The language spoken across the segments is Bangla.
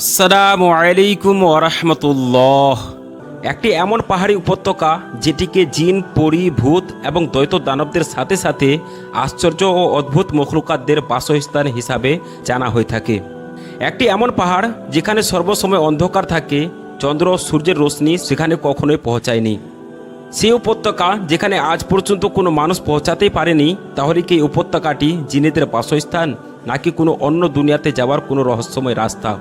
আসসালামু আলাইকুম ওরহমতুল্লাহ একটি এমন পাহাড়ি উপত্যকা যেটিকে জিন, পরি, ভূত এবং দ্বৈত দানবদের সাথে সাথে আশ্চর্য ও অদ্ভুত মখলুকাতদের বাসস্থান হিসাবে জানা হয়ে থাকে। একটি এমন পাহাড় যেখানে সর্বসময় অন্ধকার থাকে, চন্দ্র, সূর্যের রশ্মি সেখানে কখনোই পৌঁছায়নি। সেই উপত্যকা যেখানে আজ পর্যন্ত কোনো মানুষ পৌঁছাতেই পারেনি, তাহলে কি উপত্যকাটি জিনেদের বাসস্থান নাকি কোনো অন্য দুনিয়াতে যাওয়ার কোনো রহস্যময় রাস্তা?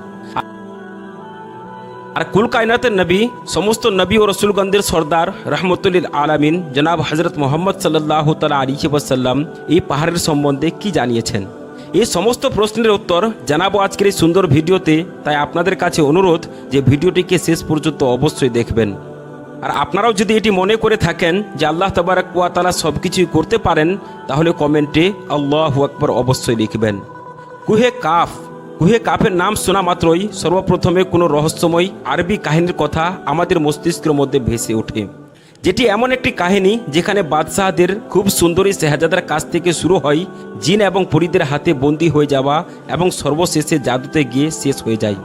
আর কুল কায়নাতের নবী, সমস্ত নবী ও রসুলগঞ্জের সর্দার রহমতুল্লিল আলামিন জনাব হজরত মোহাম্মদ সাল্লাহ তালা আলী ওয়াসাল্লাম এই পাহাড়ের সম্বন্ধে কি জানিয়েছেন? এই সমস্ত প্রশ্নের উত্তর জানাব আজকের এই সুন্দর ভিডিওতে, তাই আপনাদের কাছে অনুরোধ যে ভিডিওটিকে শেষ পর্যন্ত অবশ্যই দেখবেন। আর আপনারাও যদি এটি মনে করে থাকেন যে আল্লাহ তবারক ওয়া সব কিছুই করতে পারেন, তাহলে কমেন্টে আল্লাহ আকবর অবশ্যই লিখবেন। কুহে কাফ কুহে কাফের নাম শোনা মাত্রই সর্বপ্রথমে কোনো রহস্যময় আরবি কাহিনীর কথা আমাদের মস্তিষ্কের মধ্যে ভেসে ওঠে। যেটি এমন একটি কাহিনী যেখানে বাদশাহদের খুব সুন্দরী শেহাজাদার কাছ থেকে শুরু হয় জিন এবং পরীদের হাতে বন্দী হয়ে যাওয়া এবং সর্বশেষে জাদুতে গিয়ে শেষ হয়ে যায়।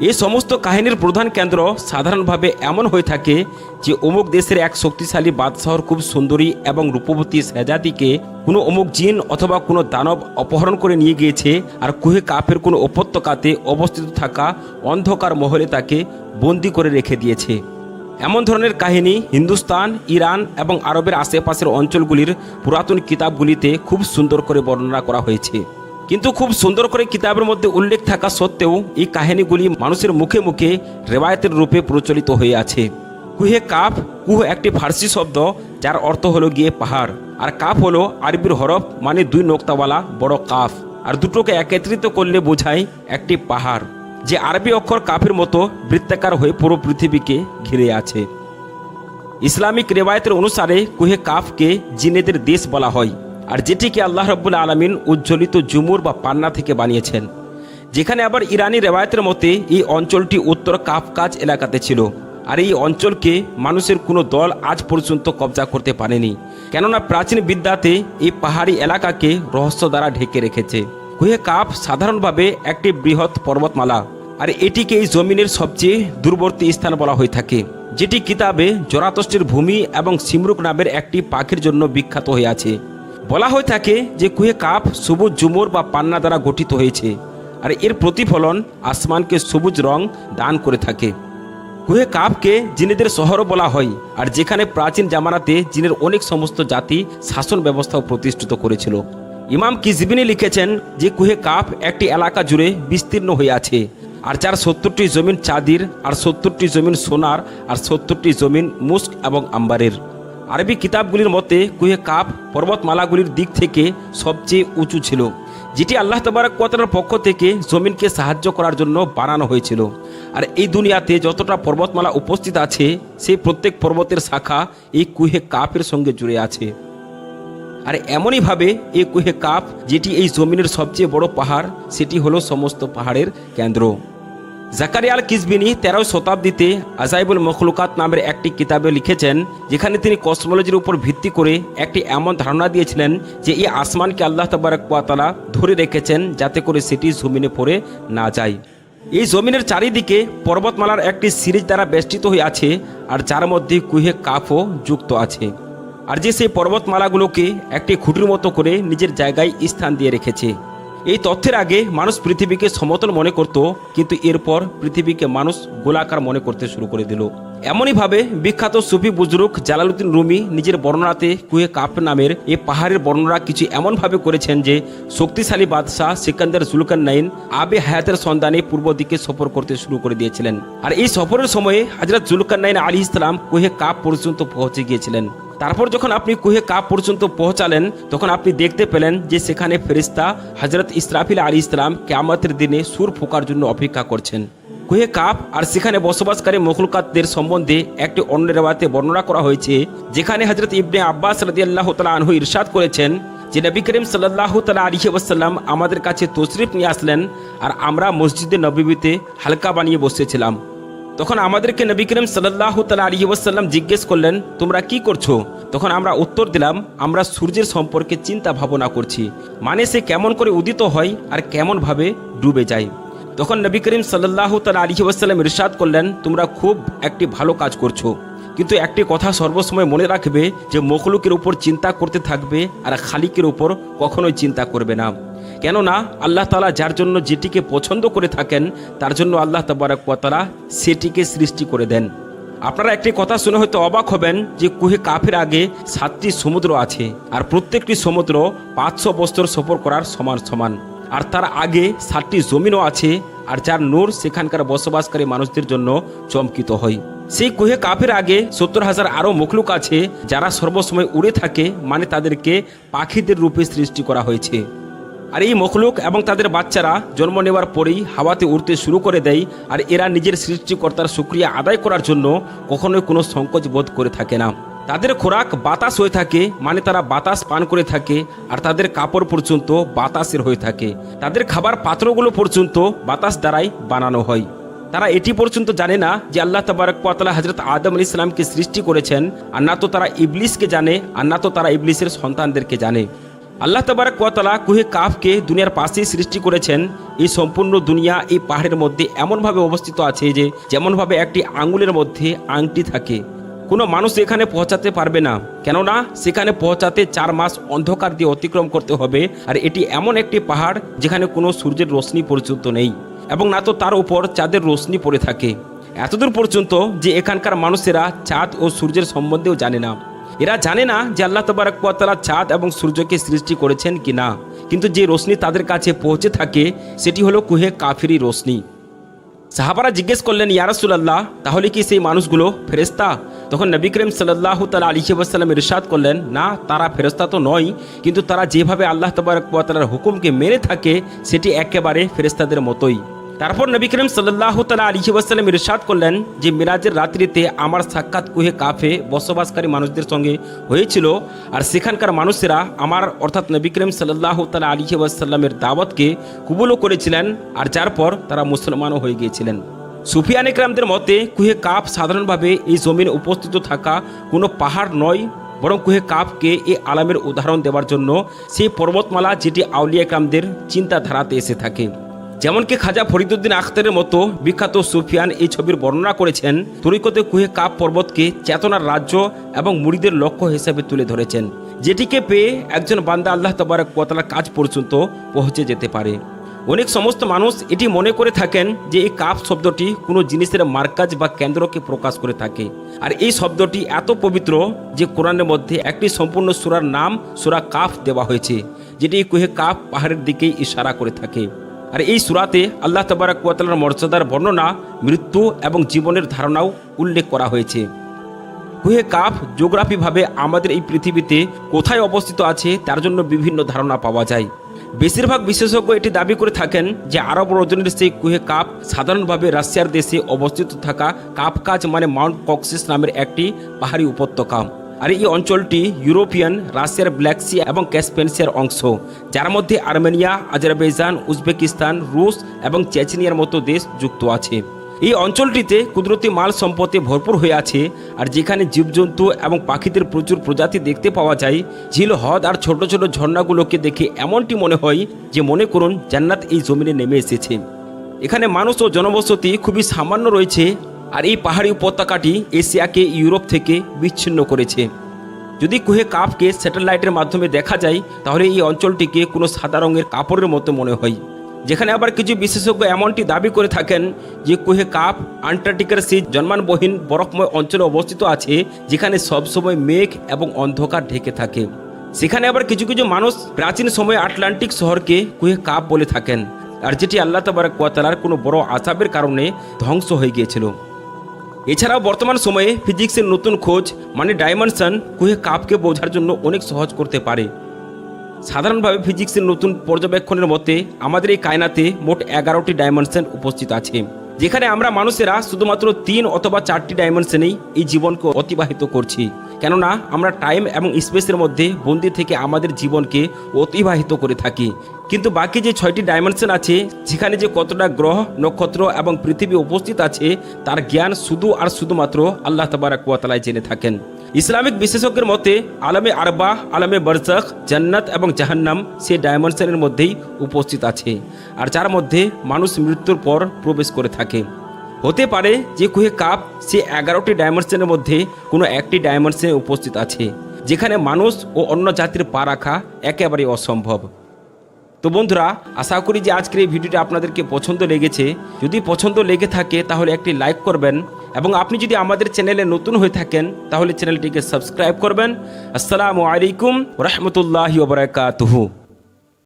এই সমস্ত কাহিনীর প্রধান কেন্দ্র সাধারণভাবে এমন হয়ে থাকে যে অমুক দেশের এক শক্তিশালী বাদশাহর খুব সুন্দরী এবং রূপবতী শেজাদিকে কোনো অমুক জিন অথবা কোনো দানব অপহরণ করে নিয়ে গিয়েছে আর কুহে কাফের কোনো উপত্যকাতে অবস্থিত থাকা অন্ধকার মহলে তাকে বন্দি করে রেখে দিয়েছে। এমন ধরনের কাহিনী হিন্দুস্তান, ইরান এবং আরবের আশেপাশের অঞ্চলগুলির পুরাতন কিতাবগুলিতে খুব সুন্দর করে বর্ণনা করা হয়েছে। কিন্তু খুব সুন্দর করে কিতাবের মধ্যে উল্লেখ থাকা সত্ত্বেও এই কাহিনীগুলি মানুষের মুখে মুখে রেবায়তের রূপে প্রচলিত হয়ে আছে। কুহে কাফ, কুহ একটি ফার্সি শব্দ যার অর্থ হলো গিয়ে পাহাড়, আর কাফ হলো আরবির হরফ মানে দুই নোক্তাওয়ালা বড় কাফ, আর দুটোকে একত্রিত করলে বোঝায় একটি পাহাড়, যে আরবি অক্ষর কাফের মতো বৃত্তাকার হয়ে পুরো পৃথিবীকে ঘিরে আছে। ইসলামিক রেবায়তের অনুসারে কুহে কাফকে জিনেদের দেশ বলা হয়। আর যেটিকে আল্লাহ রব্বুল আলমিন উজ্জ্বলিত জুমুর বা পান্না থেকে বানিয়েছেন। যেখানে আবার ইরানি রেবায়তের মতে এই অঞ্চলটি উত্তর কাফকাজ এলাকাতে ছিল। আর এই অঞ্চলকে মানুষের কোনো দল আজ পর্যন্ত কবজা করতে পারেনি। কেননা প্রাচীন বিদ্যাতে এই পাহাড়ি এলাকাকে রহস্য দ্বারা ঢেকে রেখেছে। কুহে কাপ সাধারণভাবে একটি বৃহৎ পর্বতমালা। আর এটিকে এই জমিনের সবচেয়ে দূরবর্তী স্থান বলা হয়ে থাকে। যেটি কিতাবে জরাতষ্টের ভূমি এবং সিমরুক নামের একটি পাখির জন্য বিখ্যাত হয়ে আছে। বলা হয়ে থাকে যে কুহে কাপ সবুজ জুমুর বা পান্না দ্বারা গঠিত হয়েছে, আর এর প্রতিফলন আসমানকে সবুজ রং দান করে থাকে। কুহে কাপকে জিনেদের শহরও বলা হয়, আর যেখানে প্রাচীন জামানাতে জিনের অনেক সমস্ত জাতি শাসন ব্যবস্থাও প্রতিষ্ঠিত করেছিল। ইমাম কিজবিনি লিখেছেন যে কুহে কাপ একটি এলাকা জুড়ে বিস্তীর্ণ হয়ে আছে, আর যার সত্তরটি জমিন চাঁদির, আর সত্তরটি জমিন সোনার, আর সত্তরটি জমিন মুস্ক এবং আম্বারের। আরবি কিতাবগুলির মতে, কুহে কাপ পর্বতমালাগুলির দিক থেকে সবচেয়ে উঁচু ছিল, যেটি আল্লাহ তবারক পক্ষ থেকে জমিনকে সাহায্য করার জন্য বানানো হয়েছিল। আর এই দুনিয়াতে যতটা পর্বতমালা উপস্থিত আছে, সেই প্রত্যেক পর্বতের শাখা এই কুহে কাপের সঙ্গে জুড়ে আছে। আর এমনইভাবে এই কুহে কাপ, যেটি এই জমিনের সবচেয়ে বড় পাহাড়, সেটি হলো সমস্ত পাহাড়ের কেন্দ্র। জাকারিয়া আল কিসবিনী তেরো শতাব্দীতে আজাইবুল মখলুকাত নামের একটি কিতাবে লিখেছেন, যেখানে তিনি কসমোলজির উপর ভিত্তি করে একটি এমন ধারণা দিয়েছিলেন যে এই আসমানকে আল্লাহ তবারক পাতালা ধরে রেখেছেন যাতে করে সেটি জমিনে পড়ে না যায়। এই জমিনের চারিদিকে পর্বতমালার একটি সিরিজ দ্বারা বেষ্টিত হয়ে আছে আর যার মধ্যে কুহে কাফও যুক্ত আছে। আর যে সেই পর্বতমালাগুলোকে একটি খুঁটির মতো করে নিজের জায়গায় স্থান দিয়ে রেখেছে। এই তথ্যের আগে মানুষ পৃথিবীকে সমতল মনে করত, কিন্তু এরপর পৃথিবীকে মানুষ গোলাকার মনে করতে শুরু করে দিল। এমনইভাবে বিখ্যাত সুফি বুজরুক জালালুদ্দিন রুমি নিজের বর্ণনাতে কুহে কাপ নামের এই পাহাড়ের বর্ণনা কিছু এমনভাবে করেছেন যে, শক্তিশালী বাদশাহ সিকান্দার জুলকান নাইন আবে হায়াতের সন্ধানে পূর্ব দিকে সফর করতে শুরু করে দিয়েছিলেন। আর এই সফরের সময়ে হাজরত জুলকান নাইন আলী ইসলাম কুহে কাপ পর্যন্ত পৌঁছে গিয়েছিলেন। তারপর যখন আপনি কুহে কাপ পর্যন্ত পৌঁছালেন, তখন আপনি দেখতে পেলেন যে সেখানে ফেরিস্তা হজরত ইসরাফিল আলী ইসলাম কেয়ামতের দিনে সুর ফোকার জন্য অপেক্ষা করছেন। কুহে কাপ আর সেখানে বসবাসকারী মখলুকাতদের সম্বন্ধে একটি অন্য রেওয়াতে বর্ণনা করা হয়েছে, যেখানে হজরত ইবনে আব্বাস রদি আল্লাহ তালা আনহু ইরশাদ করেছেন যে নবী করিম সাল্লাহ তালা ওসাল্লাম আমাদের কাছে তশরিফ নিয়ে আসলেন আর আমরা মসজিদে নবীবিতে হালকা বানিয়ে বসেছিলাম। তখন আমাদেরকে নবী করিম সাল্লাহ তালা আলী ওয়াসাল্লাম জিজ্ঞেস করলেন, তোমরা কি করছ? তখন আমরা উত্তর দিলাম, আমরা সূর্যের সম্পর্কে চিন্তা ভাবনা করছি। মানে সে কেমন করে উদিত হয় আর কেমনভাবে ডুবে যায়? তখন নবী করিম সাল্লাহ তালা আলী ওয়াসাল্লাম ইরশাদ করলেন, তোমরা খুব একটি ভালো কাজ করছ। কিন্তু একটি কথা সর্বসময় মনে রাখবে যে, মখলুকের উপর চিন্তা করতে থাকবে আর খালিকের উপর কখনোই চিন্তা করবে না। কেননা আল্লাহ তালা যার জন্য যেটিকে পছন্দ করে থাকেন, তার জন্য আল্লাহ তাবারাকালা সেটিকে সৃষ্টি করে দেন। আপনারা একটি কথা শুনে হয়তো অবাক হবেন যে কুহে কাফের আগে সাতটি সমুদ্র আছে আর প্রত্যেকটি সমুদ্র পাঁচশো বস্তর সফর করার সমান সমান। আর তার আগে সাতটি জমিনও আছে আর যার নূর সেখানকার বসবাসকারী মানুষদের জন্য চমকিত হয়। সেই কুহে কাফের আগে সত্তর হাজার আরও মখলুক আছে যারা সর্বসময় উড়ে থাকে মানে তাদেরকে পাখিদের রূপে সৃষ্টি করা হয়েছে। আর এই মখলুক এবং তাদের বাচ্চারা জন্ম নেওয়ার পরেই হাওয়াতে উড়তে শুরু করে দেয় আর এরা নিজের সৃষ্টিকর্তার সুক্রিয়া আদায় করার জন্য কখনোই কোনো সংকোচ বোধ করে থাকে না। তাদের খোরাক বাতাস হয়ে থাকে মানে তারা বাতাস পান করে থাকে আর তাদের কাপড় পর্যন্ত বাতাসের হয়ে থাকে। তাদের খাবার পাত্রগুলো পর্যন্ত বাতাস দ্বারাই বানানো হয়। তারা এটি পর্যন্ত জানে না যে আল্লাহ তাবারকালা হজরত আদম আলী ইসলামকে সৃষ্টি করেছেন আর না তো তারা ইবলিসকে জানে আর না তো তারা ইবলিসের সন্তানদেরকে জানে। আল্লাহ তাবারকালা কুহে কাফকে দুনিয়ার পাশেই সৃষ্টি করেছেন। এই সম্পূর্ণ দুনিয়া এই পাহাড়ের মধ্যে এমনভাবে অবস্থিত আছে যে, যেমনভাবে একটি আঙ্গুলের মধ্যে আংটি থাকে। কোনো মানুষ এখানে পৌঁছাতে পারবে না। কেননা, সেখানে পৌঁছাতে চার মাস অন্ধকার দিয়ে অতিক্রম করতে হবে। আর এটি এমন একটি পাহাড় যেখানে কোনো সূর্যের রোশনি পর্যন্ত নেই। এবং না তো তার উপর চাঁদের রোশনি পড়ে থাকে। এতদূর পর্যন্ত যে এখানকার মানুষেরা চাঁদ ও সূর্যের সম্বন্ধেও জানে না। এরা জানে না যে আল্লাহ তবারকালা চাঁদ এবং সূর্যকে সৃষ্টি করেছেন কি না কিন্তু যে রোশনি তাদের কাছে পৌঁছে থাকে, সেটি হলো কুহে কাফিরি রোশনি। সাহাবারা জিজ্ঞেস করলেন ইয়ারসুল্লাহ তাহলে কি সেই মানুষগুলো ফেরেস্তা তখন নবী করিম সাল্লাহ তালা আলী ওয়াসাল্লাম ইরশাদ করলেন, না, তারা ফেরস্তা তো নয়, কিন্তু তারা যেভাবে আল্লাহ তবরকালার হুকুমকে মেনে থাকে, সেটি একেবারে ফেরেস্তাদের মতোই। তারপর নবী করিম সাল্লাহ তালা আলী ওয়াসাল্লাম ইরশাদ করলেন যে মিরাজের রাত্রিতে আমার সাক্ষাৎ কুহে কাফে বসবাসকারী মানুষদের সঙ্গে হয়েছিল আর সেখানকার মানুষেরা আমার অর্থাৎ নবী করিম সাল্লাহ তালা আলী ওয়াসাল্লামের দাওয়াতকে কুবুলও করেছিলেন আর যার পর তারা মুসলমানও হয়ে গিয়েছিলেন। সুফিয়ান ইকরামদের মতে কুহে কাপ সাধারণভাবে এই জমিনে উপস্থিত থাকা কোনো পাহাড় নয়, বরং কুহে কাপকে এই আলামের উদাহরণ দেওয়ার জন্য সেই পর্বতমালা যেটি আউলিয়া ইকরামদের চিন্তাধারাতে এসে থাকে। যেমনকি খাজা ফরিদুদ্দিন আখতারের মতো বিখ্যাত সুফিয়ান এই ছবির বর্ণনা করেছেন, তরিকতে কুহে কাপ পর্বতকে চেতনার রাজ্য এবং মুড়িদের লক্ষ্য হিসেবে তুলে ধরেছেন, যেটিকে পেয়ে একজন বান্দা আল্লাহ তবারক কোয়াতালার কাজ পর্যন্ত পৌঁছে যেতে পারে। অনেক সমস্ত মানুষ এটি মনে করে থাকেন যে এই কাপ শব্দটি কোনো জিনিসের মার্কাজ বা কেন্দ্রকে প্রকাশ করে থাকে। আর এই শব্দটি এত পবিত্র যে কোরআনের মধ্যে একটি সম্পূর্ণ সুরার নাম সুরা কাফ দেওয়া হয়েছে, যেটি কুহে কাপ পাহাড়ের দিকেই ইশারা করে থাকে। আর এই সুরাতে আল্লাহ তবারক কুয়াতালার মর্যাদার বর্ণনা, মৃত্যু এবং জীবনের ধারণাও উল্লেখ করা হয়েছে। কুহে কাপ জিওগ্রাফিভাবে আমাদের এই পৃথিবীতে কোথায় অবস্থিত আছে, তার জন্য বিভিন্ন ধারণা পাওয়া যায়। বেশিরভাগ বিশেষজ্ঞ এটি দাবি করে থাকেন যে আরব রজনীর সেই কুহে কাপ সাধারণভাবে রাশিয়ার দেশে অবস্থিত থাকা কাপ কাপকাজ মানে মাউন্ট কক্সিস নামের একটি পাহাড়ি উপত্যকা। আর এই অঞ্চলটি ইউরোপিয়ান, রাশিয়ার ব্ল্যাক সি এবং ক্যাসপেন্সিয়ার অংশ, যার মধ্যে আর্মেনিয়া, আজারবাইজান, উজবেকিস্তান, রুশ এবং চেচনিয়ার মতো দেশ যুক্ত আছে। এই অঞ্চলটিতে কুদরতি মাল সম্পদে ভরপুর হয়ে আছে, আর যেখানে জীবজন্তু এবং পাখিদের প্রচুর প্রজাতি দেখতে পাওয়া যায়, ঝিল, হ্রদ আর ছোট ছোট ঝর্ণাগুলোকে দেখে এমনটি মনে হয় যে মনে করুন জান্নাত এই জমিনে নেমে এসেছে। এখানে মানুষ ও জনবসতি খুবই সামান্য রয়েছে আর এই পাহাড়ি উপত্যকাটি এশিয়াকে, ইউরোপ থেকে বিচ্ছিন্ন করেছে। যদি কুহে কাপকে স্যাটেলাইটের মাধ্যমে দেখা যায়, তাহলে এই অঞ্চলটিকে কোনো সাদা রঙের কাপড়ের মতো মনে হয়। যেখানে আবার কিছু বিশেষজ্ঞ এমনটি দাবি করে থাকেন যে কুহে কাপ আন্টার্কটিকার সেই জন্মানবহীন বরফময় অঞ্চলে অবস্থিত আছে, যেখানে সবসময় মেঘ এবং অন্ধকার ঢেকে থাকে। সেখানে আবার কিছু কিছু মানুষ প্রাচীন সময়ে আটলান্টিক শহরকে কুহে কাপ বলে থাকেন। আর যেটি আল্লাহ তাবার কোয়াতালার কোনো বড় আসাবের কারণে ধ্বংস হয়ে গিয়েছিল। এছাড়াও বর্তমান সময়ে ফিজিক্সের নতুন খোঁজ মানে ডাইমেনশন কুহে কাপকে বোঝার জন্য অনেক সহজ করতে পারে। সাধারণভাবে ফিজিক্সের নতুন পর্যবেক্ষণের মতে, আমাদের এই কায়নাতে মোট এগারোটি ডাইমেনশন উপস্থিত আছে, যেখানে আমরা মানুষেরা শুধুমাত্র তিন অথবা চারটি ডাইমেনশনেই এই জীবনকে অতিবাহিত করছি। কেননা আমরা টাইম এবং স্পেসের মধ্যে বন্দি থেকে আমাদের জীবনকে অতিবাহিত করে থাকি। কিন্তু বাকি যে ছয়টি ডাইমেনশন আছে, যেখানে যে কতটা গ্রহ, নক্ষত্র এবং পৃথিবী উপস্থিত আছে, তার জ্ঞান শুধু আর শুধুমাত্র আল্লাহ তবারাকুয়াতালায় জেনে থাকেন। ইসলামিক বিশেষজ্ঞের মতে, আলমে আরবা আলমে বরজখ জান্নাত এবং জাহান্নাম সে ডাইমেনশনের মধ্যেই উপস্থিত আছে। আর যার মধ্যে মানুষ মৃত্যুর পর প্রবেশ করে থাকে। হতে পারে যে কুহে কাপ সে এগারোটি ডাইমেনশনের মধ্যে কোনো একটি ডাইমেনশনে উপস্থিত আছে, যেখানে মানুষ ও অন্য জাতির পা রাখা একেবারে অসম্ভব। তো বন্ধুরা, আশা করি যে আজকের এই ভিডিওটা আপনাদেরকে পছন্দ লেগেছে। যদি পছন্দ লেগে থাকে, তাহলে একটি লাইক করবেন এবং আপনি যদি আমাদের চ্যানেলে নতুন হয়ে থাকেন, তাহলে চ্যানেলটিকে সাবস্ক্রাইব করবেন। আসসালামু আলাইকুম রহমতুল্লাহি ওবরাকাতুহু